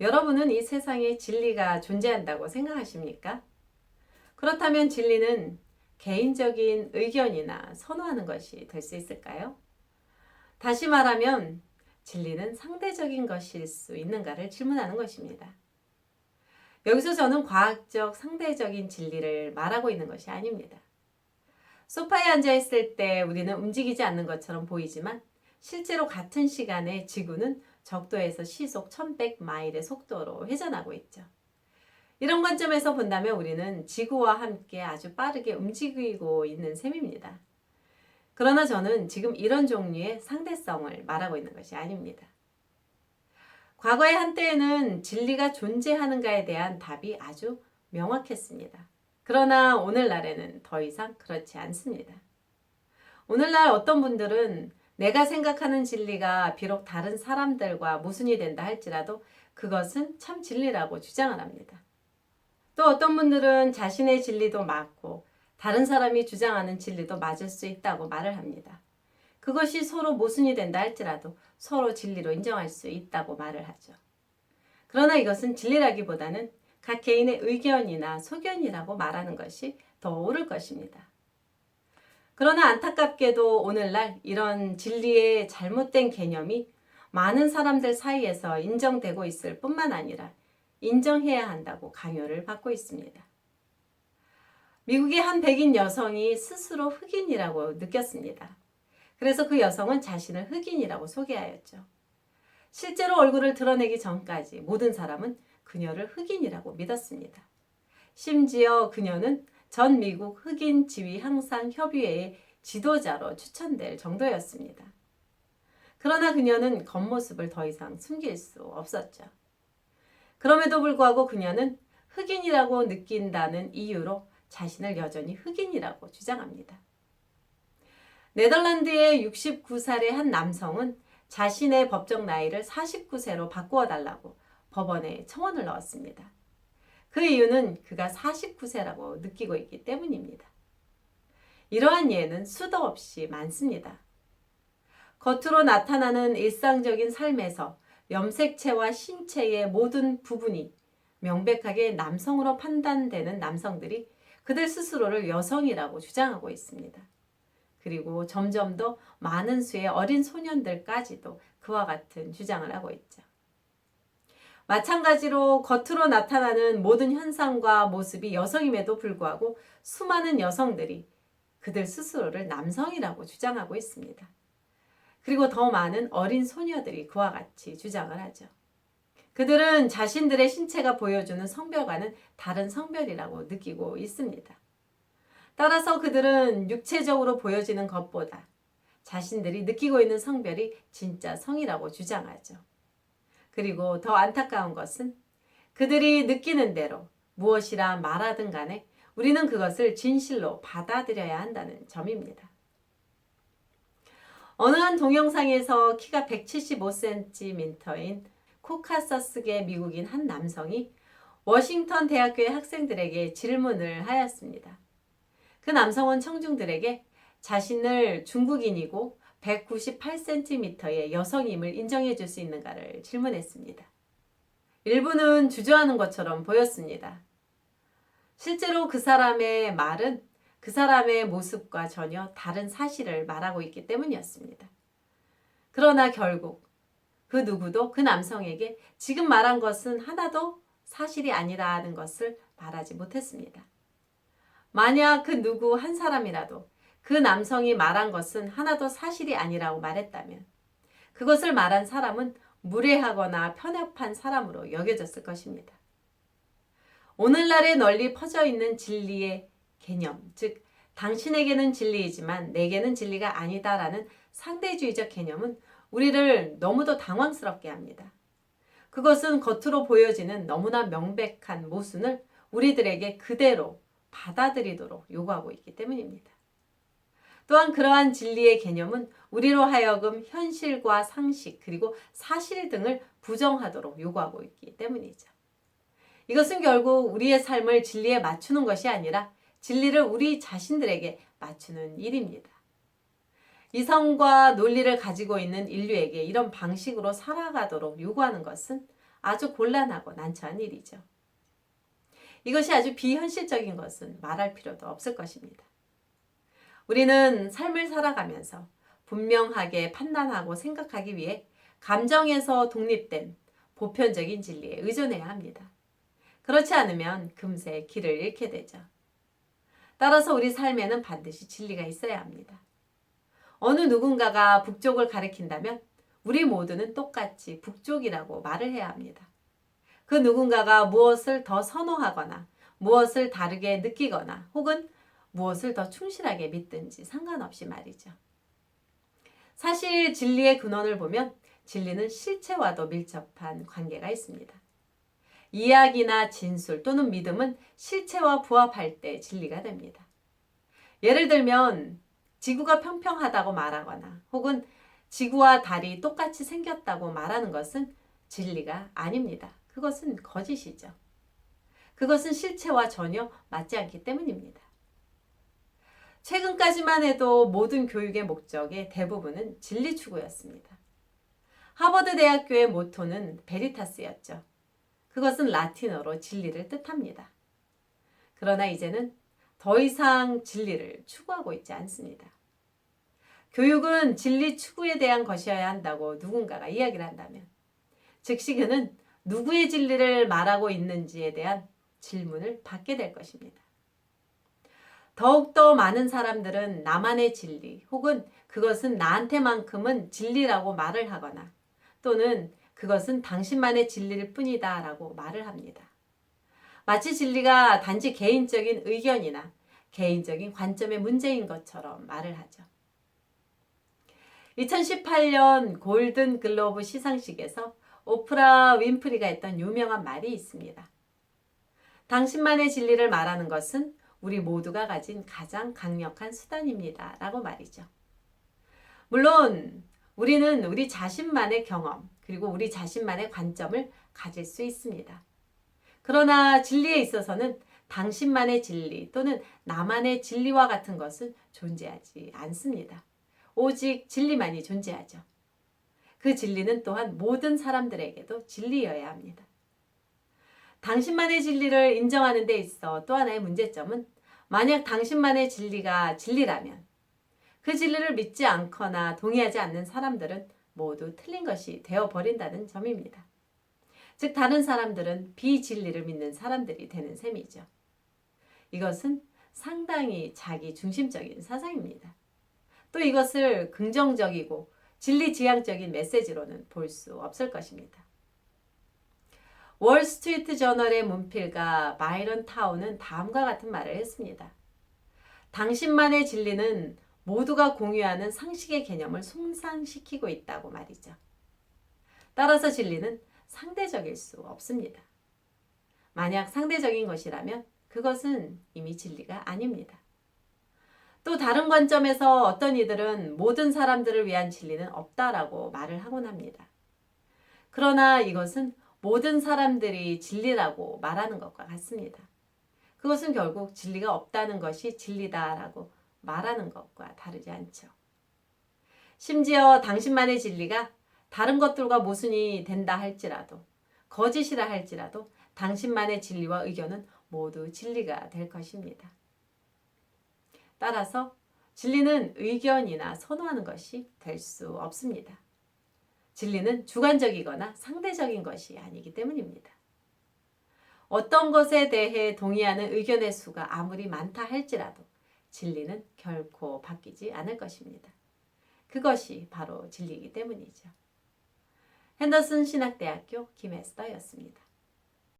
여러분은 이 세상에 진리가 존재한다고 생각하십니까? 그렇다면 진리는 개인적인 의견이나 선호하는 것이 될 수 있을까요? 다시 말하면 진리는 상대적인 것일 수 있는가를 질문하는 것입니다. 여기서 저는 과학적 상대적인 진리를 말하고 있는 것이 아닙니다. 소파에 앉아 있을 때 우리는 움직이지 않는 것처럼 보이지만 실제로 같은 시간에 지구는 적도에서 시속 1100마일의 속도로 회전하고 있죠. 이런 관점에서 본다면 우리는 지구와 함께 아주 빠르게 움직이고 있는 셈입니다. 그러나 저는 지금 이런 종류의 상대성을 말하고 있는 것이 아닙니다. 과거의 한때에는 진리가 존재하는가에 대한 답이 아주 명확했습니다. 그러나 오늘날에는 더 이상 그렇지 않습니다. 오늘날 어떤 분들은 내가 생각하는 진리가 비록 다른 사람들과 모순이 된다 할지라도 그것은 참 진리라고 주장을 합니다. 또 어떤 분들은 자신의 진리도 맞고 다른 사람이 주장하는 진리도 맞을 수 있다고 말을 합니다. 그것이 서로 모순이 된다 할지라도 서로 진리로 인정할 수 있다고 말을 하죠. 그러나 이것은 진리라기보다는 각 개인의 의견이나 소견이라고 말하는 것이 더 옳을 것입니다. 그러나 안타깝게도 오늘날 이런 진리의 잘못된 개념이 많은 사람들 사이에서 인정되고 있을 뿐만 아니라 인정해야 한다고 강요를 받고 있습니다. 미국의 한 백인 여성이 스스로 흑인이라고 느꼈습니다. 그래서 그 여성은 자신을 흑인이라고 소개하였죠. 실제로 얼굴을 드러내기 전까지 모든 사람은 그녀를 흑인이라고 믿었습니다. 심지어 그녀는 전 미국 흑인 지위 향상 협의회의 지도자로 추천될 정도였습니다. 그러나 그녀는 겉모습을 더 이상 숨길 수 없었죠. 그럼에도 불구하고 그녀는 흑인이라고 느낀다는 이유로 자신을 여전히 흑인이라고 주장합니다. 네덜란드의 69살의 한 남성은 자신의 법정 나이를 49세로 바꾸어 달라고 법원에 청원을 넣었습니다. 그 이유는 그가 49세라고 느끼고 있기 때문입니다. 이러한 예는 수도 없이 많습니다. 겉으로 나타나는 일상적인 삶에서 염색체와 신체의 모든 부분이 명백하게 남성으로 판단되는 남성들이 그들 스스로를 여성이라고 주장하고 있습니다. 그리고 점점 더 많은 수의 어린 소년들까지도 그와 같은 주장을 하고 있죠. 마찬가지로 겉으로 나타나는 모든 현상과 모습이 여성임에도 불구하고 수많은 여성들이 그들 스스로를 남성이라고 주장하고 있습니다. 그리고 더 많은 어린 소녀들이 그와 같이 주장을 하죠. 그들은 자신들의 신체가 보여주는 성별과는 다른 성별이라고 느끼고 있습니다. 따라서 그들은 육체적으로 보여지는 것보다 자신들이 느끼고 있는 성별이 진짜 성이라고 주장하죠. 그리고 더 안타까운 것은 그들이 느끼는 대로 무엇이라 말하든 간에 우리는 그것을 진실로 받아들여야 한다는 점입니다. 어느 한 동영상에서 키가 175cm인 코카서스계 미국인 한 남성이 워싱턴 대학교의 학생들에게 질문을 하였습니다. 그 남성은 청중들에게 자신을 중국인이고 198cm의 여성임을 인정해 줄 수 있는가를 질문했습니다. 일부는 주저하는 것처럼 보였습니다. 실제로 그 사람의 말은 그 사람의 모습과 전혀 다른 사실을 말하고 있기 때문이었습니다. 그러나 결국 그 누구도 그 남성에게 지금 말한 것은 하나도 사실이 아니라는 것을 말하지 못했습니다. 만약 그 누구 한 사람이라도 그 남성이 말한 것은 하나도 사실이 아니라고 말했다면 그것을 말한 사람은 무례하거나 편협한 사람으로 여겨졌을 것입니다. 오늘날에 널리 퍼져 있는 진리의 개념, 즉 당신에게는 진리이지만 내게는 진리가 아니다라는 상대주의적 개념은 우리를 너무도 당황스럽게 합니다. 그것은 겉으로 보여지는 너무나 명백한 모순을 우리들에게 그대로 받아들이도록 요구하고 있기 때문입니다. 또한 그러한 진리의 개념은 우리로 하여금 현실과 상식 그리고 사실 등을 부정하도록 요구하고 있기 때문이죠. 이것은 결국 우리의 삶을 진리에 맞추는 것이 아니라 진리를 우리 자신들에게 맞추는 일입니다. 이성과 논리를 가지고 있는 인류에게 이런 방식으로 살아가도록 요구하는 것은 아주 곤란하고 난처한 일이죠. 이것이 아주 비현실적인 것은 말할 필요도 없을 것입니다. 우리는 삶을 살아가면서 분명하게 판단하고 생각하기 위해 감정에서 독립된 보편적인 진리에 의존해야 합니다. 그렇지 않으면 금세 길을 잃게 되죠. 따라서 우리 삶에는 반드시 진리가 있어야 합니다. 어느 누군가가 북쪽을 가리킨다면 우리 모두는 똑같이 북쪽이라고 말을 해야 합니다. 그 누군가가 무엇을 더 선호하거나 무엇을 다르게 느끼거나 혹은 무엇을 더 충실하게 믿든지 상관없이 말이죠. 사실 진리의 근원을 보면 진리는 실체와도 밀접한 관계가 있습니다. 이야기나 진술 또는 믿음은 실체와 부합할 때 진리가 됩니다. 예를 들면 지구가 평평하다고 말하거나 혹은 지구와 달이 똑같이 생겼다고 말하는 것은 진리가 아닙니다. 그것은 거짓이죠. 그것은 실체와 전혀 맞지 않기 때문입니다. 최근까지만 해도 모든 교육의 목적의 대부분은 진리 추구였습니다. 하버드 대학교의 모토는 베리타스였죠. 그것은 라틴어로 진리를 뜻합니다. 그러나 이제는 더 이상 진리를 추구하고 있지 않습니다. 교육은 진리 추구에 대한 것이어야 한다고 누군가가 이야기를 한다면, 즉시 그는 누구의 진리를 말하고 있는지에 대한 질문을 받게 될 것입니다. 더욱더 많은 사람들은 나만의 진리 혹은 그것은 나한테만큼은 진리라고 말을 하거나 또는 그것은 당신만의 진리일 뿐이다 라고 말을 합니다. 마치 진리가 단지 개인적인 의견이나 개인적인 관점의 문제인 것처럼 말을 하죠. 2018년 골든 글로브 시상식에서 오프라 윈프리가 했던 유명한 말이 있습니다. 당신만의 진리를 말하는 것은 우리 모두가 가진 가장 강력한 수단입니다. 라고 말이죠. 물론 우리는 우리 자신만의 경험, 그리고 우리 자신만의 관점을 가질 수 있습니다. 그러나 진리에 있어서는 당신만의 진리 또는 나만의 진리와 같은 것은 존재하지 않습니다. 오직 진리만이 존재하죠. 그 진리는 또한 모든 사람들에게도 진리여야 합니다. 당신만의 진리를 인정하는 데 있어 또 하나의 문제점은 만약 당신만의 진리가 진리라면 그 진리를 믿지 않거나 동의하지 않는 사람들은 모두 틀린 것이 되어버린다는 점입니다. 즉, 다른 사람들은 비진리를 믿는 사람들이 되는 셈이죠. 이것은 상당히 자기 중심적인 사상입니다. 또 이것을 긍정적이고 진리 지향적인 메시지로는 볼 수 없을 것입니다. 월스트리트 저널의 문필가 마이런 타운은 다음과 같은 말을 했습니다. 당신만의 진리는 모두가 공유하는 상식의 개념을 손상시키고 있다고 말이죠. 따라서 진리는 상대적일 수 없습니다. 만약 상대적인 것이라면 그것은 이미 진리가 아닙니다. 또 다른 관점에서 어떤 이들은 모든 사람들을 위한 진리는 없다라고 말을 하곤 합니다. 그러나 이것은 모든 사람들이 진리라고 말하는 것과 같습니다. 그것은 결국 진리가 없다는 것이 진리다라고 말하는 것과 다르지 않죠. 심지어 당신만의 진리가 다른 것들과 모순이 된다 할지라도 거짓이라 할지라도 당신만의 진리와 의견은 모두 진리가 될 것입니다. 따라서 진리는 의견이나 선호하는 것이 될 수 없습니다. 진리는 주관적이거나 상대적인 것이 아니기 때문입니다. 어떤 것에 대해 동의하는 의견의 수가 아무리 많다 할지라도 진리는 결코 바뀌지 않을 것입니다. 그것이 바로 진리이기 때문이죠. 핸더슨 신학대학교 김에스더였습니다.